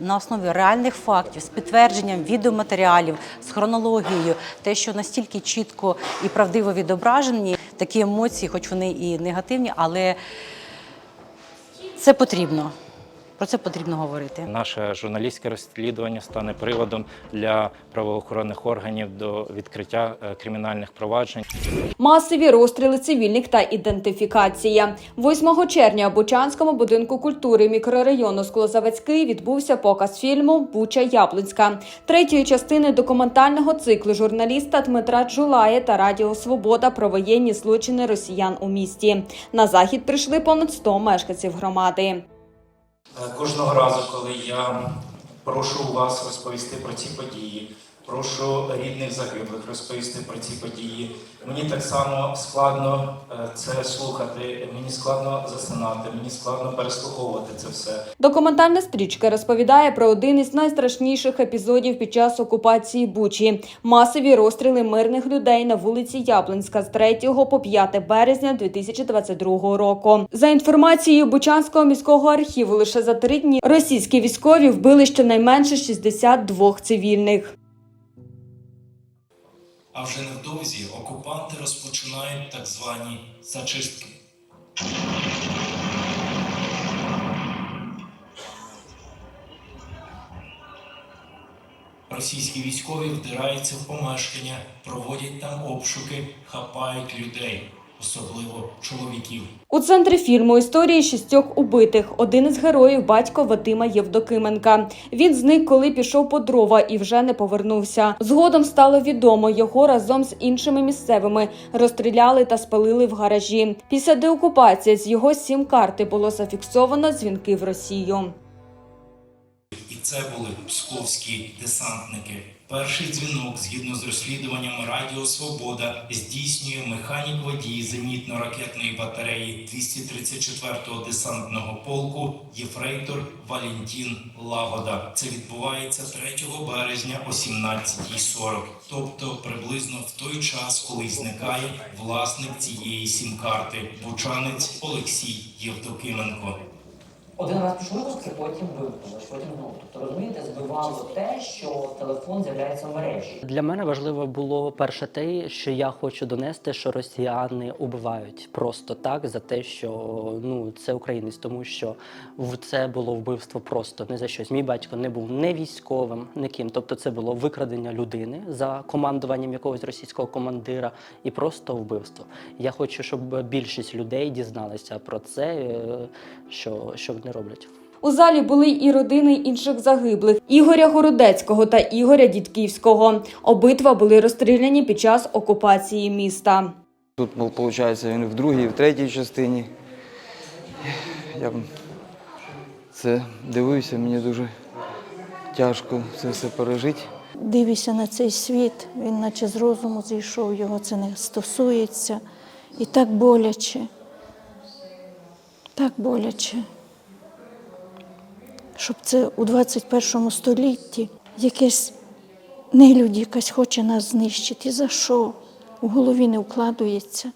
На основі реальних фактів, з підтвердженням відеоматеріалів, з хронологією, те, що настільки чітко і правдиво відображені, такі емоції, хоч вони і негативні, але це потрібно. Про це потрібно говорити. Наше журналістське розслідування стане приводом для правоохоронних органів до відкриття е, кримінальних проваджень. Масові розстріли цивільних та ідентифікація. 8 червня у Бучанському будинку культури мікрорайону Склозавецький відбувся показ фільму Буча Яблунська, третьої частини документального циклу журналіста Дмитра Джулая та Радіо Свобода про воєнні злочини росіян у місті. На захід прийшли понад 100 мешканців громади. Е, Кожного разу, коли я прошу вас розповісти про ці події, прошу рідних загиблих розповісти про ці події. Мені так само складно е, це слухати, мені складно засинати, мені складно переслуховувати це все. Документальна стрічка розповідає про один із найстрашніших епізодів під час окупації Бучі – масові розстріли мирних людей на вулиці Яблонська з 3 по 5 березня 2022 року. За інформацією Бучанського міського архіву, лише за три дні російські військові вбили щонайменше 62 цивільних. А вже невдовзі окупанти розпочинають так звані зачистки. Російські військові вдираються в помешкання, проводять там обшуки, хапають людей, особливо чоловіків. У центрі фільму історії шістьох убитих. Один із героїв батько Вадима Євдокименка. Він зник, коли пішов по дрова і вже не повернувся. Згодом стало відомо, його разом з іншими місцевими розстріляли та спалили в гаражі. Після деокупації з його сім карти було зафіксовано дзвінки в Росію. Це були псковські десантники. Перший дзвінок, згідно з розслідуваннями Радіо Свобода, здійснює механік водій зенітно-ракетної батареї 234-го десантного полку Єфрейтор Валентін Лагода. Це відбувається 3 березня о 17.40, тобто приблизно в той час, коли зникає власник цієї сім-карти, бучанець Олексій Євдокименко. Один раз пішли випуски, потім вимкнули, потім знову. Тобто, розумієте, збивало те, що телефон з'являється в мережі. Для мене важливо було перше те, що я хочу донести, що росіяни убивають просто так за те, що ну це українець, тому що в це було вбивство просто не за щось. Мій батько не був не військовим, не ким. Тобто, це було викрадення людини за командуванням якогось російського командира і просто вбивство. Я хочу, щоб більшість людей дізналися про це, е, що, що вони роблять. У залі були і родини інших загиблих Ігоря Городецького та Ігоря Дідківського. Обидва були розстріляні під час окупації міста. Тут, виходить, він в другій, в третій частині. Я це дивився, мені дуже тяжко це все пережити. Дивишся на цей світ, він наче з розуму зійшов, його це не стосується. І так боляче, так боляче. Щоб це у 21 столітті якесь нелюдь якась хоче нас знищити. За що? У голові не вкладується,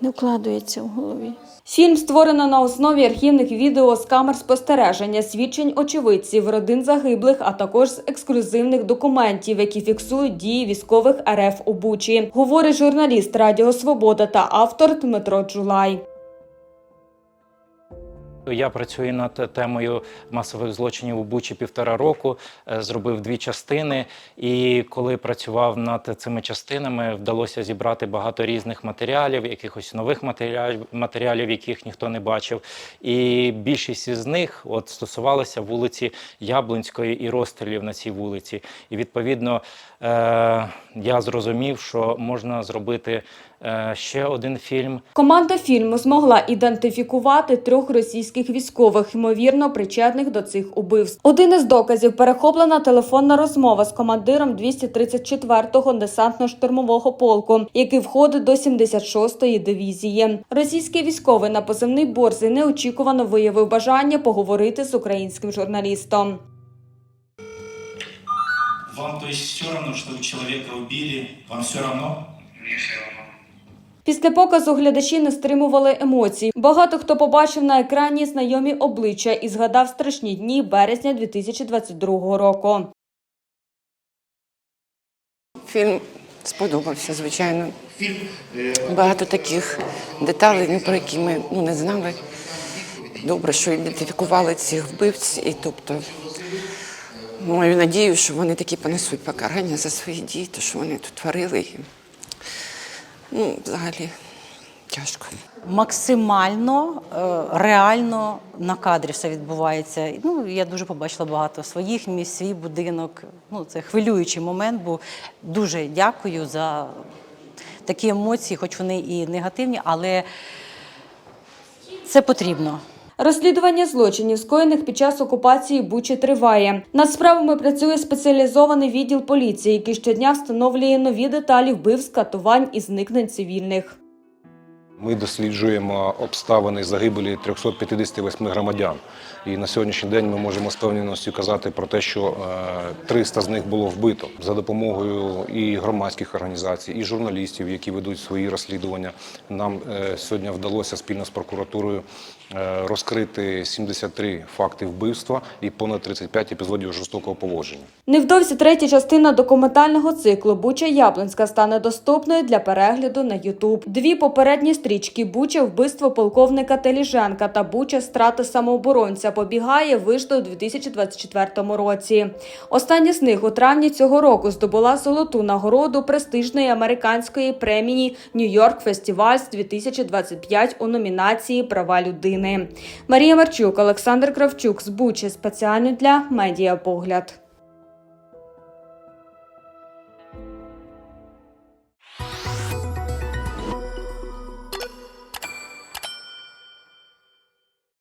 не вкладується в голові. Фільм створено на основі архівних відео з камер спостереження, свідчень очевидців, родин загиблих, а також з ексклюзивних документів, які фіксують дії військових РФ у Бучі. Говорить журналіст Радіо Свобода та автор Дмитро Джулай. Я працюю над темою масових злочинів у Бучі півтора року, е, зробив дві частини. І коли працював над цими частинами, вдалося зібрати багато різних матеріалів, якихось нових матеріалів, яких ніхто не бачив. І більшість із них от стосувалася вулиці Яблунської і розстрілів на цій вулиці. І відповідно е, я зрозумів, що можна зробити е, ще один фільм. Команда фільму змогла ідентифікувати трьох російських військових, ймовірно причетних до цих убивств. Один із доказів перехоплена телефонна розмова з командиром 234-го десантно-штурмового полку, який входить до 76-ї дивізії. Російський військовий на позивний борзий неочікувано виявив бажання поговорити з українським журналістом. Вам, то есть, все равно, что вы человека убили? Вам все равно? Мне все. Після показу глядачі не стримували емоцій. Багато хто побачив на екрані знайомі обличчя і згадав страшні дні березня 2022 року. Фільм сподобався, звичайно. Багато таких деталей, ну, про які ми ну, не знали. Добре, що ідентифікували цих вбивць, і тобто маю надію, що вони таки понесуть покарання за свої дії, то що вони тут творили. Ну, взагалі тяжко. Максимально е, реально на кадрі все відбувається. Ну, я дуже побачила багато своїх місць, свій будинок. Ну, це хвилюючий момент, бо дуже дякую за такі емоції, хоч вони і негативні, але це потрібно. Розслідування злочинів, скоєних під час окупації Бучі, триває. Над справами працює спеціалізований відділ поліції, який щодня встановлює нові деталі вбивств, катувань і зникнень цивільних. Ми досліджуємо обставини загибелі 358 громадян. І на сьогоднішній день ми можемо з певністю казати про те, що е, 300 з них було вбито за допомогою і громадських організацій, і журналістів, які ведуть свої розслідування. Нам е, сьогодні вдалося спільно з прокуратурою е, розкрити 73 факти вбивства і понад 35 епізодів жорстокого поводження. Невдовзі третя частина документального циклу Буча Яблонська стане доступною для перегляду на Ютуб. Дві попередні стрічки Буча вбивство полковника Теліженка та Буча страти самооборонця побігає вийшли у 2024 році. Остання з них у травні цього року здобула золоту нагороду престижної американської премії Нью-Йорк Фестивальс 2025 у номінації Права людини. Марія Марчук, Олександр Кравчук з Бучі спеціально для медіапогляд.